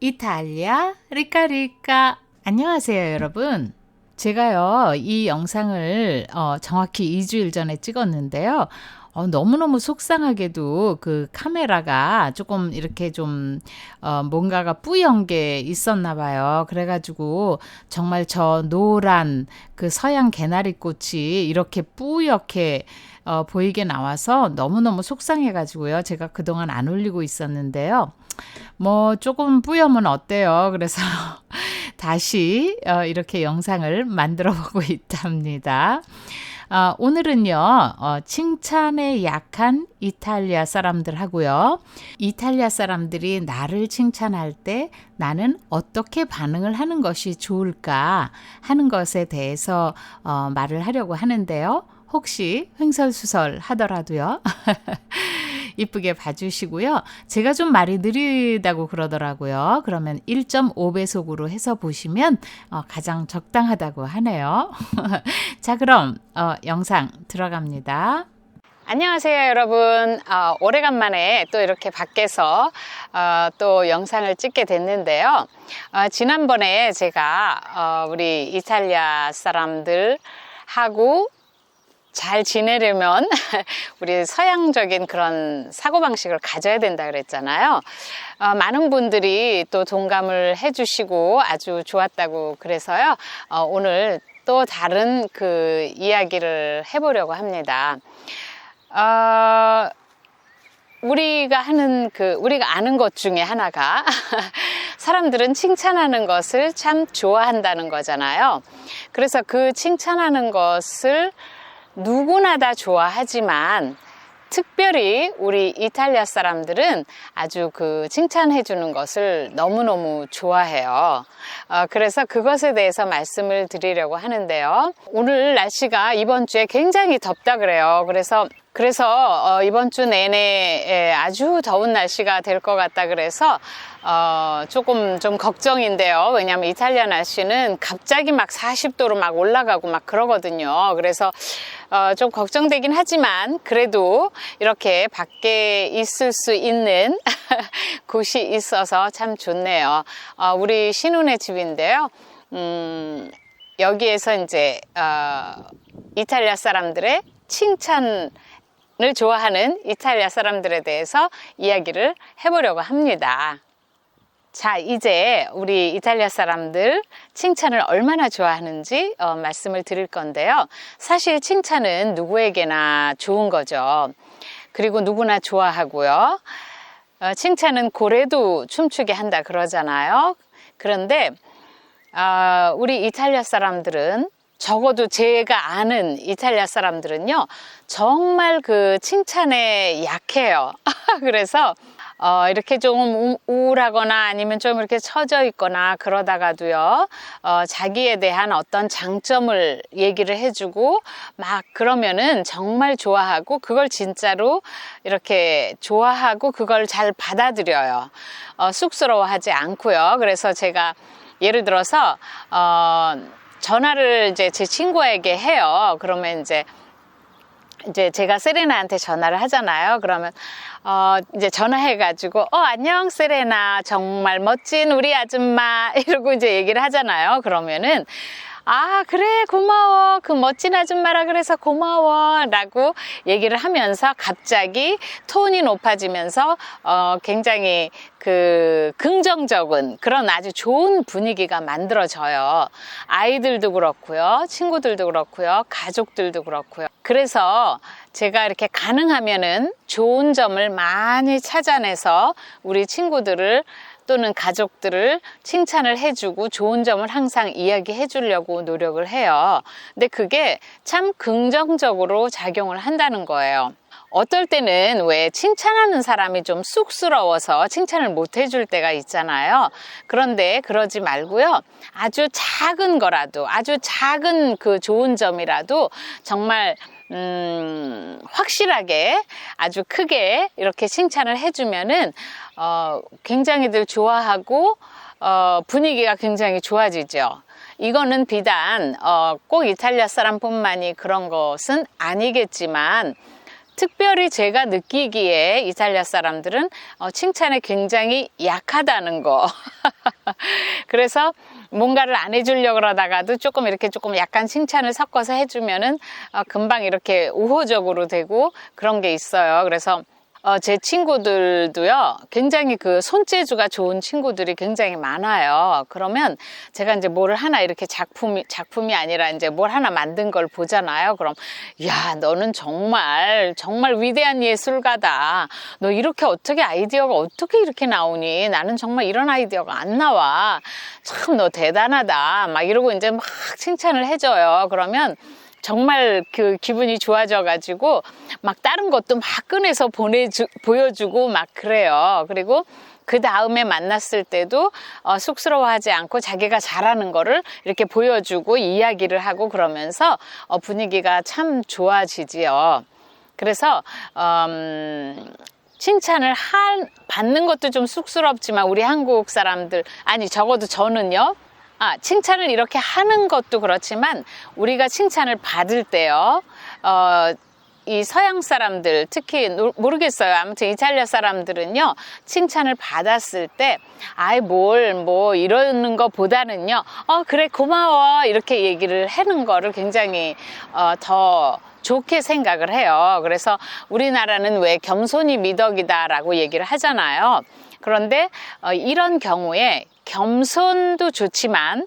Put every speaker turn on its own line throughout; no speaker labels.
이탈리아 리카리카. 안녕하세요 여러분. 제가요 이 영상을 어, 정확히 2주일 전에 찍었는데요 어, 너무너무 속상하게도 그 카메라가 조금 이렇게 좀 어, 뭔가가 뿌연 게 있었나 봐요. 그래가지고 정말 저 노란 그 서양 개나리꽃이 이렇게 뿌옇게 어, 보이게 나와서 너무너무 속상해가지고요. 제가 그동안 안 올리고 있었는데요. 뭐 조금 뿌염은 어때요? 그래서 다시 어, 이렇게 영상을 만들어 보고 있답니다. 어, 오늘은요, 어, 칭찬에 약한 이탈리아 사람들 하고요. 이탈리아 사람들이 나를 칭찬할 때 나는 어떻게 반응을 하는 것이 좋을까 하는 것에 대해서 어, 말을 하려고 하는데요. 혹시 횡설수설 하더라도요. 이쁘게 봐주시고요. 제가 좀 말이 느리다고 그러더라고요. 그러면 1.5배속으로 해서 보시면 어, 가장 적당하다고 하네요. 자, 그럼 어, 영상 들어갑니다. 안녕하세요 여러분 어, 오래간만에 또 이렇게 밖에서 어, 또 영상을 찍게 됐는데요 어, 지난번에 제가 어, 우리 이탈리아 사람들 하고 잘 지내려면 우리 서양적인 그런 사고방식을 가져야 된다 그랬잖아요. 어, 많은 분들이 또 동감을 해주시고 아주 좋았다고 그래서요. 어, 오늘 또 다른 그 이야기를 해보려고 합니다. 어, 우리가 하는 그 우리가 아는 것 중에 하나가 사람들은 칭찬하는 것을 참 좋아한다는 거잖아요. 그래서 그 칭찬하는 것을 누구나 다 좋아하지만 특별히 우리 이탈리아 사람들은 아주 그 칭찬해 주는 것을 너무너무 좋아해요. 어, 그래서 그것에 대해서 말씀을 드리려고 하는데요. 오늘 날씨가 이번 주에 굉장히 덥다 그래요. 그래서 그래서 어, 이번 주 내내 예, 아주 더운 날씨가 될 것 같다 그래서 어, 조금 좀 걱정인데요. 왜냐하면 이탈리아 날씨는 갑자기 막 40도로 막 올라가고 막 그러거든요. 그래서 어, 좀 걱정되긴 하지만 그래도 이렇게 밖에 있을 수 있는 곳이 있어서 참 좋네요. 어, 우리 신혼의 집인데요. 음, 여기에서 이제 어, 이탈리아 사람들의 칭찬 을 좋아하는 이탈리아 사람들에 대해서 이야기를 해보려고 합니다. 자, 이제 우리 이탈리아 사람들 칭찬을 얼마나 좋아하는지 어, 말씀을 드릴 건데요. 사실 칭찬은 누구에게나 좋은 거죠. 그리고 누구나 좋아하고요. 어, 칭찬은 고래도 춤추게 한다 그러잖아요. 그런데 어, 우리 이탈리아 사람들은 적어도 제가 아는 이탈리아 사람들은요, 정말 그 칭찬에 약해요. 그래서 어, 이렇게 좀 우울하거나 아니면 좀 이렇게 처져 있거나 그러다가도요, 어, 자기에 대한 어떤 장점을 얘기를 해주고 막 그러면은 정말 좋아하고 그걸 진짜로 이렇게 좋아하고 그걸 잘 받아들여요. 어, 쑥스러워하지 않고요. 그래서 제가 예를 들어서, 어, 전화를 이제 제 친구에게 해요. 그러면 이제 이제 제가 세레나한테 전화를 하잖아요. 그러면 어 이제 전화해가지고 어 안녕 세레나 정말 멋진 우리 아줌마 이러고 이제 얘기를 하잖아요. 그러면은 아, 그래, 고마워. 그 멋진 아줌마라 그래서 고마워. 라고 얘기를 하면서 갑자기 톤이 높아지면서, 어, 굉장히 그 긍정적인 그런 아주 좋은 분위기가 만들어져요. 아이들도 그렇고요. 친구들도 그렇고요. 가족들도 그렇고요. 그래서 제가 이렇게 가능하면은 좋은 점을 많이 찾아내서 우리 친구들을 또는 가족들을 칭찬을 해주고 좋은 점을 항상 이야기해 주려고 노력을 해요. 근데 그게 참 긍정적으로 작용을 한다는 거예요. 어떨 때는 왜 칭찬하는 사람이 좀 쑥스러워서 칭찬을 못 해줄 때가 있잖아요. 그런데 그러지 말고요. 아주 작은 거라도, 아주 작은 그 좋은 점이라도 정말 음, 확실하게 아주 크게 이렇게 칭찬을 해주면은 어, 굉장히들 좋아하고 어, 분위기가 굉장히 좋아지죠. 이거는 비단 어, 꼭 이탈리아 사람뿐만이 그런 것은 아니겠지만 특별히 제가 느끼기에 이탈리아 사람들은 어, 칭찬에 굉장히 약하다는 거. 그래서 뭔가를 안 해주려고 그러다가도 조금 이렇게 조금 약간 칭찬을 섞어서 해주면은 어, 금방 이렇게 우호적으로 되고 그런 게 있어요. 그래서 어, 제 친구들도요, 굉장히 그 손재주가 좋은 친구들이 굉장히 많아요. 그러면 제가 이제 뭘 하나 이렇게 작품이, 작품이 아니라 이제 뭘 하나 만든 걸 보잖아요. 그럼, 야, 너는 정말, 정말 위대한 예술가다. 너 이렇게 어떻게 아이디어가 어떻게 이렇게 나오니? 나는 정말 이런 아이디어가 안 나와. 참, 너 대단하다. 막 이러고 이제 막 칭찬을 해줘요. 그러면, 정말 그 기분이 좋아져가지고 막 다른 것도 막 꺼내서 보내주, 보여주고 막 그래요. 그리고 그 다음에 만났을 때도 어, 쑥스러워하지 않고 자기가 잘하는 거를 이렇게 보여주고 이야기를 하고 그러면서 어, 분위기가 참 좋아지지요. 그래서 음, 칭찬을 한, 받는 것도 좀 쑥스럽지만 우리 한국 사람들 아니 적어도 저는요 아, 칭찬을 이렇게 하는 것도 그렇지만 우리가 칭찬을 받을 때요. 어, 이 서양 사람들 특히 노- 모르겠어요. 아무튼 이탈리아 사람들은요 칭찬을 받았을 때 아이 뭘 뭐 이러는 것보다는요 어 그래 고마워 이렇게 얘기를 하는 거를 굉장히 어, 더 좋게 생각을 해요. 그래서 우리나라는 왜 겸손이 미덕이다라고 얘기를 하잖아요. 그런데 어, 이런 경우에 겸손도 좋지만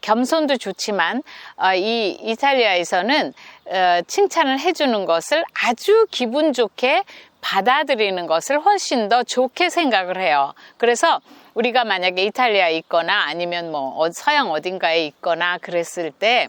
겸손도 좋지만 어, 이 이탈리아에서는 어, 칭찬을 해주는 것을 아주 기분 좋게 받아들이는 것을 훨씬 더 좋게 생각을 해요. 그래서 우리가 만약에 이탈리아에 있거나 아니면 뭐 어- 서양 어딘가에 있거나 그랬을 때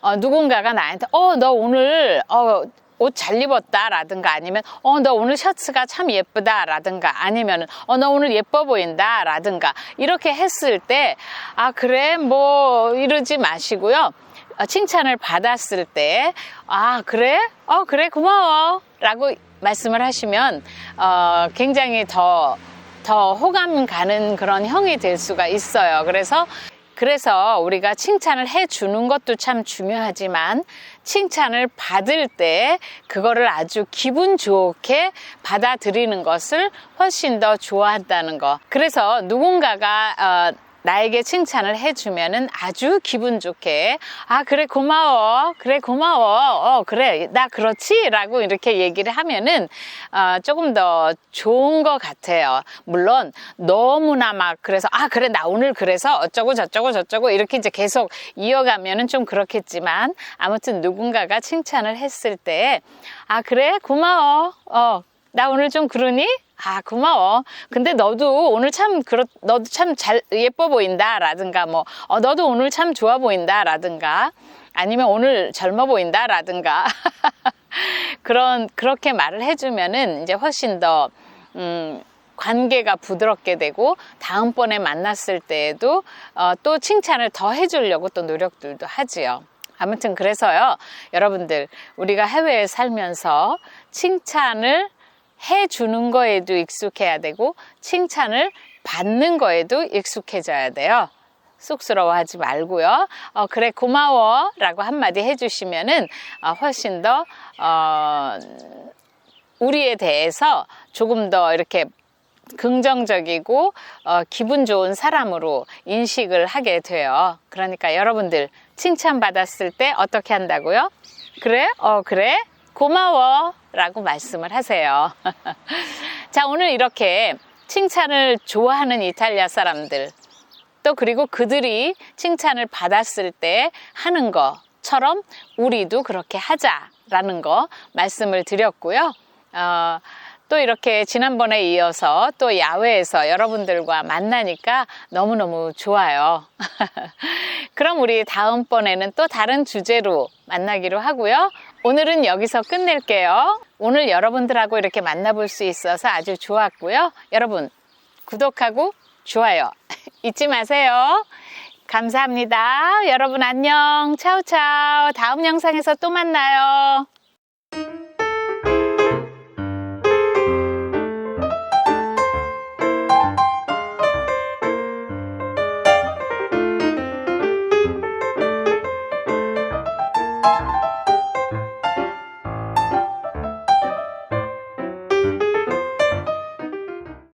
어, 누군가가 나한테 어 너 오늘 어, 옷 잘 입었다 라든가 아니면 어 너 오늘 셔츠가 참 예쁘다 라든가 아니면 어 너 오늘 예뻐 보인다 라든가 이렇게 했을 때 아 그래? 뭐 이러지 마시고요. 어, 칭찬을 받았을 때 아 그래? 어 그래? 고마워 라고 말씀을 하시면 어 굉장히 더더 호감 가는 그런 형이 될 수가 있어요. 그래서 그래서 우리가 칭찬을 해 주는 것도 참 중요하지만 칭찬을 받을 때 그거를 아주 기분 좋게 받아들이는 것을 훨씬 더 좋아한다는 거. 그래서 누군가가 어, 나에게 칭찬을 해주면은 아주 기분 좋게 아 그래 고마워 그래 고마워 어 그래 나 그렇지 라고 이렇게 얘기를 하면은 어, 조금 더 좋은 것 같아요 물론 너무나 막 그래서 아 그래 나 오늘 그래서 어쩌고 저쩌고 저쩌고 이렇게 이제 계속 이어가면은 좀 그렇겠지만 아무튼 누군가가 칭찬을 했을 때 아 그래 고마워 어 나 오늘 좀 그러니? 아, 고마워. 근데 너도 오늘 참, 그렇, 너도 참 잘, 예뻐 보인다. 라든가, 뭐, 어, 너도 오늘 참 좋아 보인다. 라든가, 아니면 오늘 젊어 보인다. 라든가. 그런, 그렇게 말을 해주면은 이제 훨씬 더, 음, 관계가 부드럽게 되고 다음번에 만났을 때에도 어, 또 칭찬을 더 해주려고 또 노력들도 하지요. 아무튼 그래서요, 여러분들, 우리가 해외에 살면서 칭찬을 해주는 거에도 익숙해야 되고, 칭찬을 받는 거에도 익숙해져야 돼요. 쑥스러워하지 말고요. 어, 그래, 고마워. 라고 한마디 해주시면은, 어, 훨씬 더, 어, 우리에 대해서 조금 더 이렇게 긍정적이고 어, 기분 좋은 사람으로 인식을 하게 돼요. 그러니까 여러분들 칭찬 받았을 때 어떻게 한다고요? 그래? 어, 그래? 고마워. 라고 말씀을 하세요. 자, 오늘 이렇게 칭찬을 좋아하는 이탈리아 사람들, 또 그리고 그들이 칭찬을 받았을 때 하는 것처럼 우리도 그렇게 하자라는 거 말씀을 드렸고요. 어, 또 이렇게 지난번에 이어서 또 야외에서 여러분들과 만나니까 너무너무 좋아요. 그럼 우리 다음번에는 또 다른 주제로 만나기로 하고요. 오늘은 여기서 끝낼게요. 오늘 여러분들하고 이렇게 만나볼 수 있어서 아주 좋았고요. 여러분, 구독하고 좋아요 잊지 마세요. 감사합니다. 여러분 안녕. 차우차우. 다음 영상에서 또 만나요.